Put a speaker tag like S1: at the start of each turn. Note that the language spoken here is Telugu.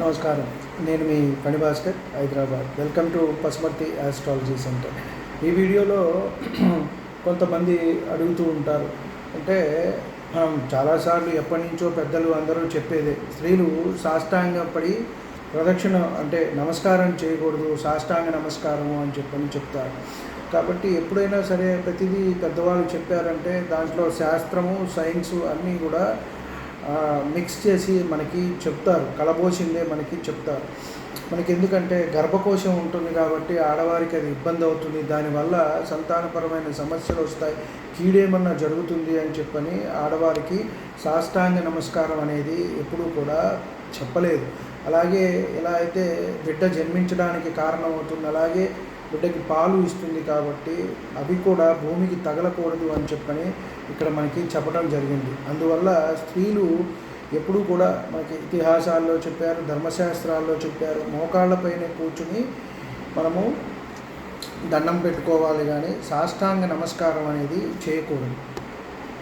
S1: నమస్కారం. నేను మీ పని Bhaskar Hyderabad. Welcome to Pashumati astrology centre ఈ వీడియోలో కొంతమంది అడుగుతూ ఉంటారు. అంటే మనం చాలాసార్లు ఎప్పటి నుంచో పెద్దలు అందరూ చెప్పేదే స్త్రీలు సాష్టాంగపడి ప్రదక్షిణ అంటే నమస్కారం చేయకూడదు సాష్టాంగ నమస్కారము అని చెప్పని చెప్తారు. కాబట్టి ఎప్పుడైనా సరే ప్రతిదీ పెద్దవాళ్ళు చెప్పారంటే దాంట్లో శాస్త్రము సైన్సు అన్నీ కూడా మిక్స్ చేసి మనకి చెప్తారు. కలబోసిందే మనకి చెప్తారు. మనకి ఎందుకంటే గర్భకోశం ఉంటుంది కాబట్టి ఆడవారికి అది ఇబ్బంది అవుతుంది. దానివల్ల సంతానపరమైన సమస్యలు వస్తాయి. కీడేమన్నా జరుగుతుంది అని చెప్పని ఆడవారికి సాష్టాంగ నమస్కారం అనేది ఎప్పుడూ కూడా చెప్పలేదు. అలాగే ఎలా అయితే బిడ్డ జన్మించడానికి కారణమవుతుంది అలాగే బిడ్డకి పాలు ఇస్తుంది కాబట్టి అవి కూడా భూమికి తగలకూడదు అని చెప్పని ఇక్కడ మనకి చెప్పడం జరిగింది. అందువల్ల స్త్రీలు ఎప్పుడూ కూడా మనకి ఇతిహాసాల్లో చెప్పారు ధర్మశాస్త్రాల్లో చెప్పారు మోకాళ్ళపైన కూర్చుని మనము దండం పెట్టుకోవాలి కానీ సాష్టాంగ నమస్కారం అనేది చేయకూడదు.